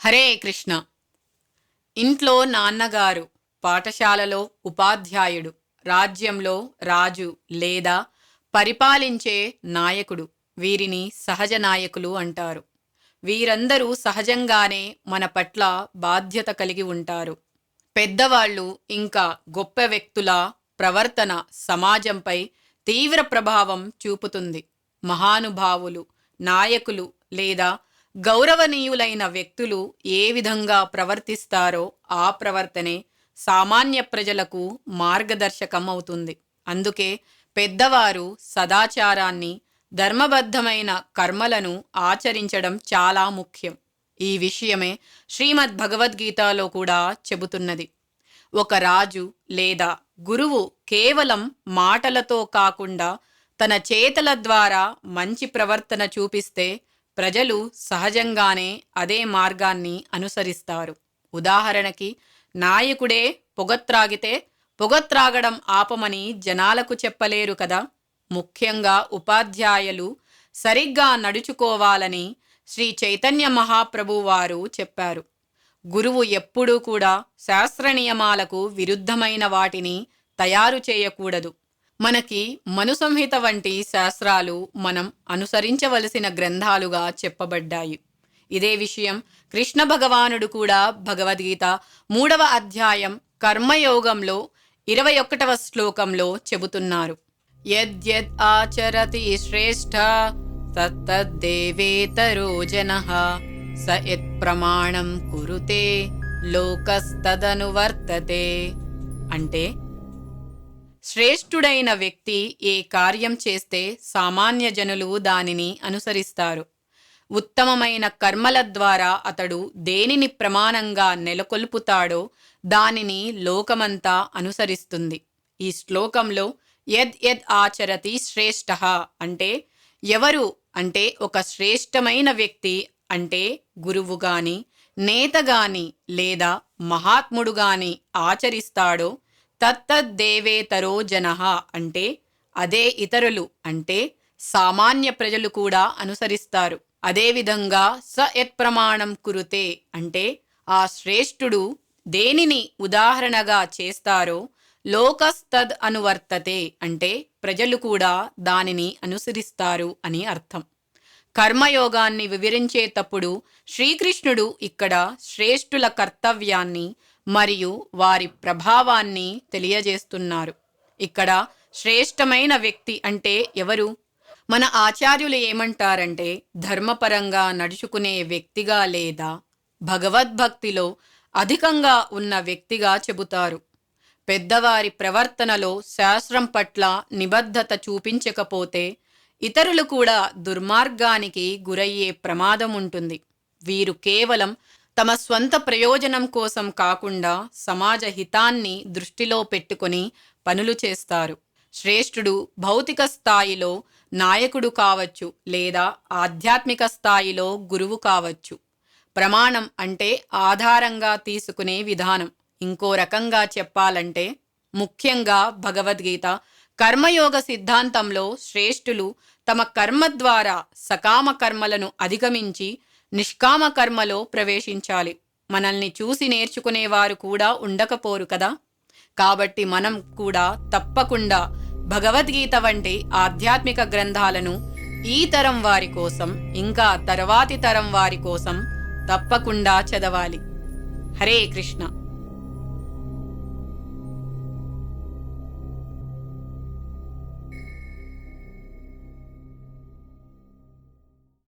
హరే కృష్ణ. ఇంట్లో నాన్నగారు పాఠశాలలో ఉపాధ్యాయుడు రాజ్యంలో రాజు లేదా పరిపాలించే నాయకుడు వీరిని సహజ నాయకులు అంటారు. వీరందరూ సహజంగానే మన పట్ల బాధ్యత కలిగి ఉంటారు. పెద్దవాళ్ళు ఇంకా గొప్ప వ్యక్తుల ప్రవర్తన సమాజంపై తీవ్ర ప్రభావం చూపుతుంది. మహానుభావులు నాయకులు లేదా గౌరవనీయులైన వ్యక్తులు ఏ విధంగా ప్రవర్తిస్తారో ఆ ప్రవర్తనే సామాన్య ప్రజలకు మార్గదర్శకం అవుతుంది అందుకే పెద్దవారు సదాచారాన్ని ధర్మబద్ధమైన కర్మలను ఆచరించడం చాలా ముఖ్యం. ఈ విషయమే శ్రీమద్ భగవద్గీతలో కూడా చెబుతున్నది. ఒక రాజు లేదా గురువు కేవలం మాటలతో కాకుండా తన చేతల ద్వారా మంచి ప్రవర్తన చూపిస్తే ప్రజలు సహజంగానే అదే మార్గాన్ని అనుసరిస్తారు. ఉదాహరణకి నాయకుడే పొగత్రాగితే పొగత్రాగడం ఆపమని జనాలకు చెప్పలేరు కదా. ముఖ్యంగా ఉపాధ్యాయులు సరిగ్గా నడుచుకోవాలని శ్రీ చైతన్య మహాప్రభు వారు చెప్పారు. గురువు ఎప్పుడూ కూడా శాస్త్ర నియమాలకు విరుద్ధమైన వాటిని తయారు చేయకూడదు. మనకి మనుసంహిత వంటి శాస్త్రాలు మనం అనుసరించవలసిన గ్రంథాలుగా చెప్పబడ్డాయి. ఇదే విషయం కృష్ణ భగవానుడు కూడా భగవద్గీత మూడవ అధ్యాయం కర్మయోగంలో ఇరవై ఒకటవ శ్లోకంలో చెబుతున్నారు. యద్యద్ ఆచరతి శ్రేష్ఠ తత్తద్దేవేతరో జన స యత్ ప్రమాణం కురుతే లోకస్తదనువర్తతే. అంటే శ్రేష్ఠుడైన వ్యక్తి ఏ కార్యం చేస్తే సామాన్య జనులు దానిని అనుసరిస్తారు. ఉత్తమమైన కర్మల ద్వారా అతడు దేనిని ప్రమాణంగా నెలకొల్పుతాడో దానిని లోకమంతా అనుసరిస్తుంది. ఈ శ్లోకంలో యద్ యద్ ఆచరతి శ్రేష్ఠ అంటే ఎవరు అంటే ఒక శ్రేష్టమైన వ్యక్తి అంటే గురువు గాని నేత గాని లేదా మహాత్ముడు గాని ఆచరిస్తాడో తత్తద్దేవేతరో జన అంటే అదే ఇతరులు అంటే సామాన్య ప్రజలు కూడా అనుసరిస్తారు. అదేవిధంగా స యత్ప్రమాణం కురుతే అంటే ఆ శ్రేష్ఠుడు దేనిని ఉదాహరణగా చేస్తారో లోకస్తద్ అనువర్తతే అంటే ప్రజలు కూడా దానిని అనుసరిస్తారు అని అర్థం. కర్మయోగాన్ని వివరించేటప్పుడు శ్రీకృష్ణుడు ఇక్కడ శ్రేష్ఠుల కర్తవ్యాన్ని మరియు వారి ప్రభావాన్ని తెలియజేస్తున్నారు. ఇక్కడ శ్రేష్టమైన వ్యక్తి అంటే ఎవరు? మన ఆచార్యులు ఏమంటారంటే ధర్మపరంగా నడుచుకునే వ్యక్తిగా లేదా భగవద్భక్తిలో అధికంగా ఉన్న వ్యక్తిగా చెబుతారు. పెద్దవారి ప్రవర్తనలో శాస్త్రం పట్ల నిబద్ధత చూపించకపోతే ఇతరులు కూడా దుర్మార్గానికి గురయ్యే ప్రమాదం ఉంటుంది వీరు కేవలం తమ స్వంత ప్రయోజనం కోసం కాకుండా సమాజ హితాన్ని దృష్టిలో పెట్టుకొని పనులు చేస్తారు. శ్రేష్ఠుడు భౌతిక స్థాయిలో నాయకుడు కావచ్చు లేదా ఆధ్యాత్మిక స్థాయిలో గురువు కావచ్చు. ప్రమాణం అంటే ఆధారంగా తీసుకునే విధానం. ఇంకో రకంగా చెప్పాలంటే ముఖ్యంగా భగవద్గీత కర్మయోగ సిద్ధాంతంలో శ్రేష్ఠులు తమ కర్మ ద్వారా సకామ కర్మలను అధిగమించి నిష్కామ కర్మలో ప్రవేశించాలి. మనల్ని చూసి నేర్చుకునేవారు కూడా ఉండకపోరు కదా? కాబట్టి మనం కూడా తప్పకుండా భగవద్గీత వంటి ఆధ్యాత్మిక గ్రంథాలను ఈ తరం వారి కోసం ఇంకా తర్వాతి తరం వారి కోసం తప్పకుండా చదవాలి. హరే కృష్ణ.